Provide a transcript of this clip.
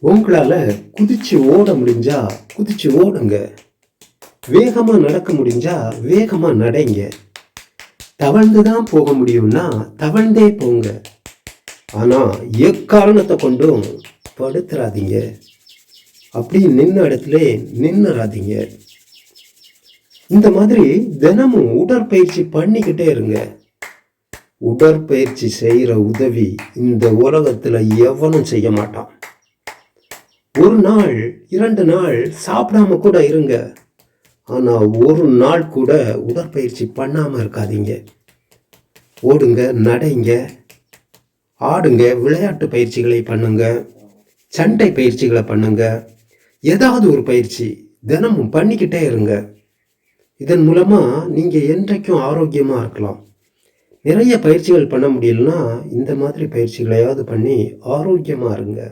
உங்களால் குதிச்சு ஓட முடிஞ்சா குதிச்சு ஓடுங்க. வேகமாக நடக்க முடிஞ்சா வேகமாக நடைங்க. தவழ்ந்து தான் போக முடியும்னா தவழ்ந்தே போங்க. ஆனால் எக்காரணத்தை கொண்டும் படுத்துறாதீங்க. அப்படி நின்ன இடத்துல நின்னுறாதீங்க. இந்த மாதிரி தினமும் உடற்பயிற்சி பண்ணிக்கிட்டே இருங்க. உடற்பயிற்சி செய்கிற உதவி இந்த உலகத்தில் எவனும் செய்ய மாட்டான். ஒரு நாள் இரண்டு நாள் சாப்பிடாம கூட இருங்க. ஆனால் ஒரு நாள் கூட உடற்பயிற்சி பண்ணாமல் இருக்காதீங்க. ஓடுங்க நடைங்க. ஆடுங்க விளையாட்டு பயிற்சிகளை பண்ணுங்க. சண்டை பயிற்சிகளை பண்ணுங்க. ஏதாவது ஒரு பயிற்சி தினமும் பண்ணிக்கிட்டே இருங்க. இதன் மூலமாக நீங்கள் என்றைக்கும் ஆரோக்கியமாக இருக்கலாம். நிறைய பயிற்சிகள் பண்ண முடியலன்னா இந்த மாதிரி பயிற்சிகளையாவது பண்ணி ஆரோக்கியமாக இருங்க.